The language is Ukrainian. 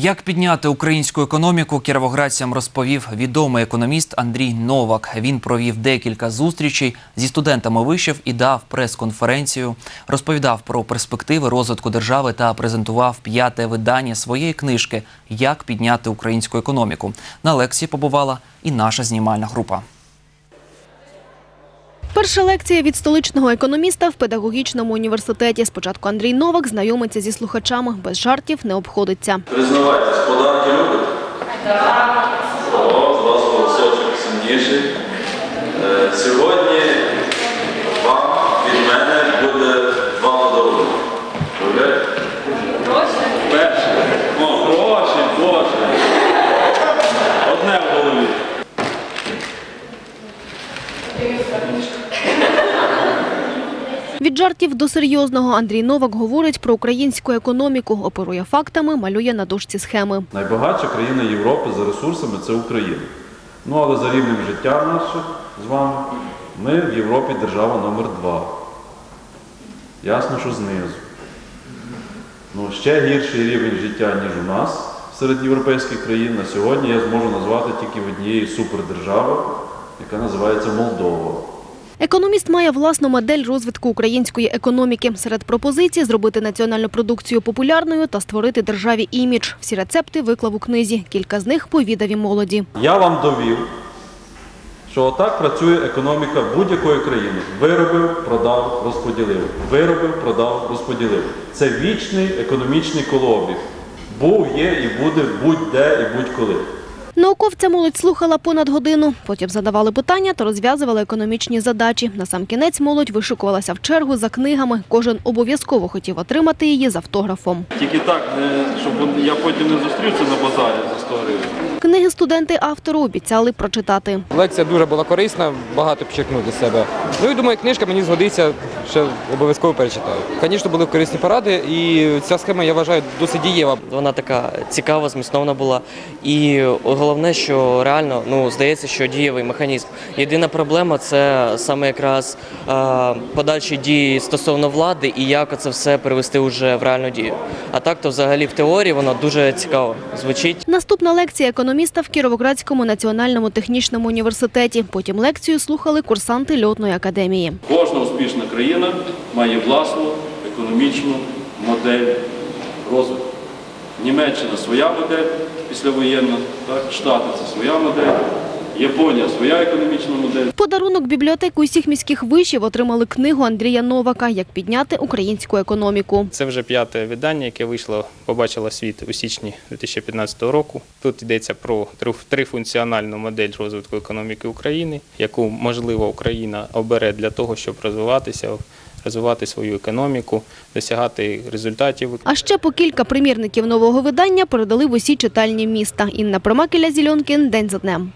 Як підняти українську економіку, кіровоградцям розповів відомий економіст Андрій Новак. Він провів декілька зустрічей зі студентами вишів і дав прес-конференцію. Розповідав про перспективи розвитку держави та презентував п'яте видання своєї книжки Як підняти українську економіку. На лекції побувала і наша знімальна група. Перша лекція від столичного економіста в педагогічному університеті. Спочатку Андрій Новак знайомиться зі слухачами. Без жартів не обходиться. Признавайтесь, подарки любите? Так. О, вас голосочок сильніший. Е, Сьогодні вам від мене буде два подарунки. Перше. О, гроші, боже. Одне в голові. Від жартів до серйозного Андрій Новак говорить про українську економіку, оперує фактами, малює на дошці схеми. Найбагатша країна Європи за ресурсами це Україна. Ну але за рівнем життя наших з вами ми в Європі держава номер два. Ясно, що знизу. Ну, ще гірший рівень життя, ніж у нас серед європейських країн. На сьогодні я зможу назвати тільки в однієї супердержави, яка називається Молдова. Економіст має власну модель розвитку української економіки. Серед пропозицій зробити національну продукцію популярною та створити державі імідж. Всі рецепти виклав у книзі. Кілька з них повідав молоді. Я вам довів, що отак працює економіка будь-якої країни. Виробив, продав, розподілив. Виробив, продав, розподілив. Це вічний економічний колобіг. Був, є і буде будь-де і будь-коли. Науковця молодь слухала понад годину. Потім задавали питання та розв'язували економічні задачі. На сам кінець молодь вишикувалася в чергу за книгами. Кожен обов'язково хотів отримати її з автографом. Тільки так, щоб я потім не зустрівся на базарі за 100 гривень. Книги студенти автору обіцяли прочитати. Лекція дуже була корисна, багато підчеркнув для себе. Ну і думаю, книжка мені згодиться, ще обов'язково перечитаю. Звісно, були корисні поради, і ця схема я вважаю досить дієва. Вона така цікава, змістовна була. І головне, що реально ну здається, що дієвий механізм. Єдина проблема це саме якраз е, подальші дії стосовно влади і як це все перевести уже в реальну дію. А так, то взагалі в теорії воно дуже цікаво звучить. Наступна лекція економіста в Кіровоградському національному технічному університеті. Потім лекцію слухали курсанти льотної академії. Кожна успішна країна має власну економічну модель розвитку. Німеччина своя модель післявоєнна? Штати це своя модель, Японія своя економічна модель. Подарунок бібліотеки усіх міських вишів отримали книгу Андрія Новака «Як підняти українську економіку». Це вже п'яте видання, яке вийшло, побачило світ у січні 2015 року. Тут йдеться про триф- трифункціональну модель розвитку економіки України, яку можливо Україна обере для того, щоб розвиватися, розвивати свою економіку, досягати результатів. А ще по кілька примірників нового видання передали в усі читальні міста. Інна Промакеля, Зільонкін. День за днем.